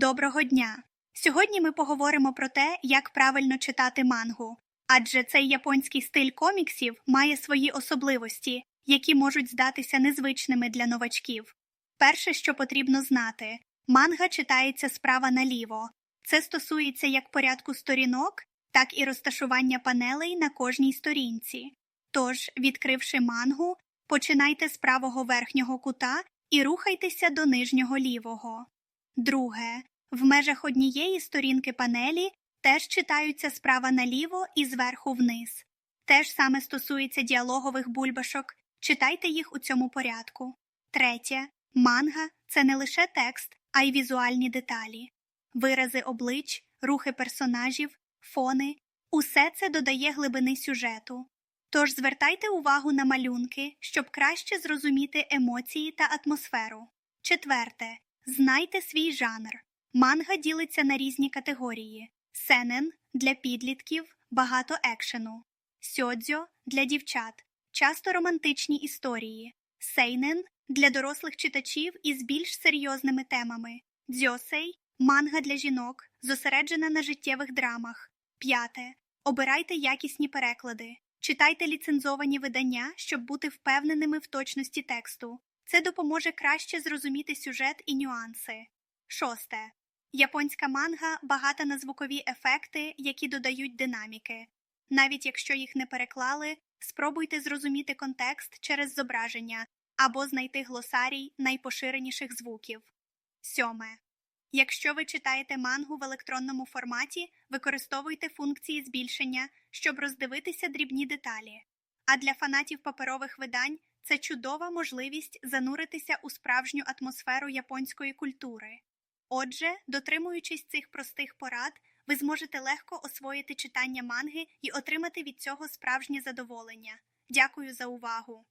Доброго дня! Сьогодні ми поговоримо про те, як правильно читати мангу, адже цей японський стиль коміксів має свої особливості, які можуть здатися незвичними для новачків. Перше, що потрібно знати, манга читається справа наліво. Це стосується як порядку сторінок, так і розташування панелей на кожній сторінці. Тож, відкривши мангу, починайте з правого верхнього кута і рухайтеся до нижнього лівого. Друге, в межах однієї сторінки панелі теж читаються справа наліво і зверху вниз. Те ж саме стосується діалогових бульбашок, читайте їх у цьому порядку. Третє, манга це не лише текст, а й візуальні деталі. Вирази облич, рухи персонажів, фони усе це додає глибини сюжету. Тож звертайте увагу на малюнки, щоб краще зрозуміти емоції та атмосферу. Четверте. Знайте свій жанр. Манга ділиться на різні категорії: сенен для підлітків, багато екшену, сьодзьо для дівчат, часто романтичні історії, сейнен для дорослих читачів із більш серйозними темами, дзьосей манга для жінок, зосереджена на життєвих драмах. П'яте. Обирайте якісні переклади. Читайте ліцензовані видання, щоб бути впевненими в точності тексту. Це допоможе краще зрозуміти сюжет і нюанси. Шосте. Японська манга багата на звукові ефекти, які додають динаміки. Навіть якщо їх не переклали, спробуйте зрозуміти контекст через зображення або знайти глосарій найпоширеніших звуків. Сьоме. Якщо ви читаєте мангу в електронному форматі, використовуйте функції збільшення, щоб роздивитися дрібні деталі. А для фанатів паперових видань це чудова можливість зануритися у справжню атмосферу японської культури. Отже, дотримуючись цих простих порад, ви зможете легко освоїти читання манги і отримати від цього справжнє задоволення. Дякую за увагу!